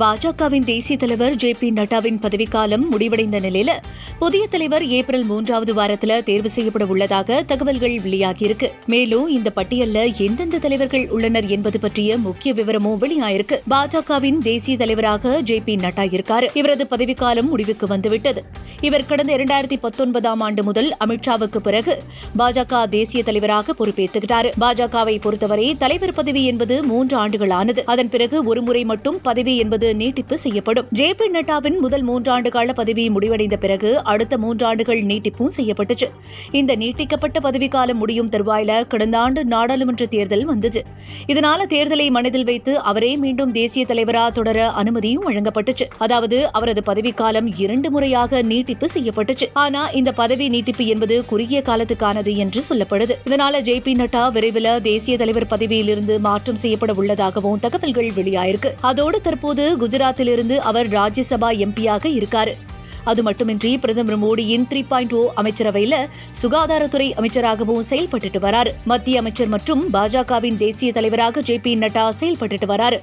பாஜகவின் தேசிய தலைவர் ஜே பி நட்டாவின் பதவிக்காலம் முடிவடைந்த நிலையில புதிய தலைவர் ஏப்ரல் மூன்றாவது வாரத்துல தேர்வு செய்யப்பட உள்ளதாக தகவல்கள் வெளியாகியிருக்கு. மேலும் இந்த பட்டியலில் எந்தெந்த தலைவர்கள் உள்ளனர் என்பது பற்றிய முக்கிய விவரமும் வெளியாயிருக்கு. பாஜகவின் தேசிய தலைவராக ஜே பி நட்டா இருக்காரு. இவரது பதவிக்காலம் முடிவுக்கு வந்துவிட்டது. இவர் கடந்த இரண்டாயிரத்தி பத்தொன்பதாம் ஆண்டு முதல் அமித்ஷாவுக்கு பிறகு பாஜக தேசிய தலைவராக பொறுப்பேற்றுகிறார் பாஜகவை பொறுத்தவரை தலைவர் பதவி என்பது மூன்று ஆண்டுகள் ஆனது அதன் பிறகு ஒருமுறை மட்டும் பதவி என்பது நீட்டிப்பு செய்யப்படும். ஜே பி நட்டாவின் முதல் மூன்றாண்டு கால பதவி முடிவடைந்த பிறகு அடுத்த மூன்றாண்டுகள் நீட்டிப்பும் செய்யப்பட்டுச்சு. இந்த நீட்டிக்கப்பட்ட பதவிக்காலம் முடியும் தருவாயில கடந்த ஆண்டு நாடாளுமன்ற தேர்தல் வந்துச்சு இதனால தேர்தலை மனதில் வைத்து அவரே மீண்டும் தேசிய தலைவரா தொடர அனுமதியும் வழங்கப்பட்டுச்சு. அதாவது அவரது பதவிக்காலம் இரண்டு முறையாக நீட்டிப்பு செய்யப்பட்டுச்சு. ஆனா இந்த பதவி நீட்டிப்பு என்பது குறுகிய காலத்துக்கானது என்று சொல்லப்படுது. இதனால ஜே பி நட்டா விரைவில் தேசிய தலைவர் பதவியிலிருந்து மாற்றம் செய்யப்பட உள்ளதாகவும் தகவல்கள் வெளியாயிருக்கு. அதோடு தற்போது குஜராத்திலிருந்து அவர் ராஜ்யசபா எம்பியாக இருக்காரு. அது மட்டுமின்றி பிரதமர் மோடியின் த்ரீ பாயிண்ட் ஓ oh அமைச்சரவையில் சுகாதாரத்துறை அமைச்சராகவும் செயல்பட்டுட்டு வரார். மத்திய அமைச்சர் மற்றும் பாஜகவின் தேசிய தலைவராக ஜே பி நட்டா செயல்பட்டுட்டு வரார்.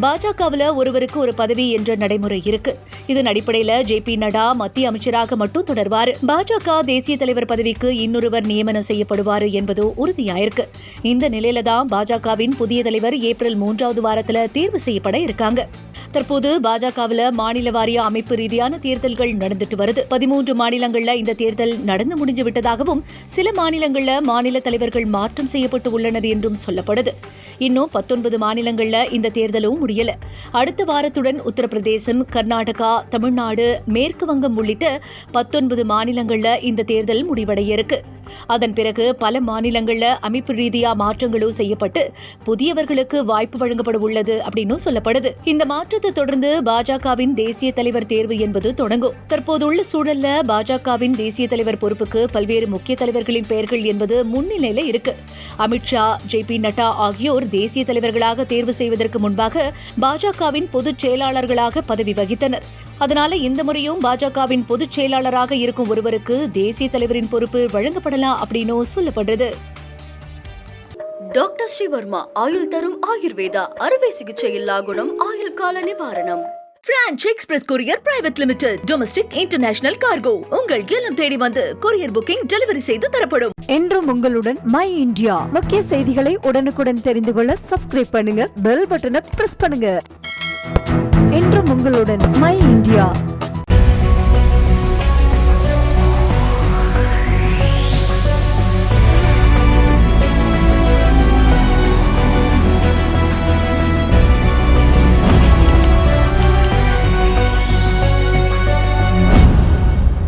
பாஜகவில் ஒருவருக்கு ஒரு பதவி என்ற நடைமுறை இருக்கு. இதன் அடிப்படையில ஜே பி நட்டா மத்திய அமைச்சராக மட்டும் தொடர்வார். பாஜக தேசிய தலைவர் பதவிக்கு இன்னொருவர் நியமனம் செய்யப்படுவார் என்பது உறுதியாயிருக்கு இந்த நிலையில தான் பாஜகவின் புதிய தலைவர் ஏப்ரல் மூன்றாவது வாரத்தில் தேர்வு செய்யப்பட இருக்காங்க. தற்போது பாஜகவில் மாநில வாரிய அமைப்பு ரீதியான தேர்தல்கள் நடந்துட்டு வருது. பதிமூன்று மாநிலங்கள்ல இந்த தேர்தல் நடந்து முடிஞ்சு விட்டதாகவும் சில மாநிலங்கள்ல மாநில தலைவர்கள் மாற்றம் செய்யப்பட்டு உள்ளனர் என்றும் சொல்லப்படுது. இன்னும் பத்தொன்பது மாநிலங்கள்ல இந்த தேர்தலும் முடியல. அடுத்த வாரத்துடன் உத்தரப்பிரதேசம் கர்நாடகா தமிழ்நாடு மேற்கு வங்கம் உள்ளிட்ட பத்தொன்பது மாநிலங்கள்ல இந்த தேர்தல் முடிவடைய இருக்கு. அதன் பிறகு பல மாநிலங்களில் அமைப்பு ரீதியா மாற்றங்களும் செய்யப்பட்டு புதியவர்களுக்கு வாய்ப்பு வழங்கப்பட உள்ளது அப்படின்னு சொல்லப்படுது. இந்த மாற்றத்தை தொடர்ந்து பாஜகவின் தேசிய தலைவர் தேர்வு என்பது தொடங்கும். தற்போதுள்ள சூழல்ல பாஜகவின் தேசிய தலைவர் பொறுப்புக்கு பல்வேறு முக்கிய தலைவர்களின் பெயர்கள் என்பது முன்னிலையில இருக்கு. அமித்ஷா ஜே பி நட்டா ஆகியோர் தேசிய தலைவர்களாக தேர்வு செய்வதற்கு முன்பாக பாஜகவின் பொதுச் செயலாளர்களாக பதவி வகித்தனர். அதனால இந்த முறையும் பாஜகவின் பொதுச் செயலாளராக இருக்கும் ஒருவருக்கு தேசிய தலைவரின் பொறுப்பு வழங்கப்படலாம் அப்படின்னு சொல்லப்படுறது. டாக்டர் ஸ்ரீவர்மா ஆயுள் தரும் ஆயுர்வேதா அறுவை சிகிச்சை இல்லா குணம் ஆயுள் கால நிவாரணம். Branch express courier private limited domestic international cargo உங்கள் இல்லம் தேடி வந்து கொரியர் புக்கிங் டெலிவரி செய்து தரப்படும். என்றும் உங்களுடன் மை இந்தியா முக்கிய செய்திகளை உடனுக்குடன் தெரிந்து கொள்ள சப்ஸ்கிரைப் பண்ணுங்க பெல் பட்டனை பிரஸ் பண்ணுங்க. என்றும் உங்களுடன் மை இந்தியா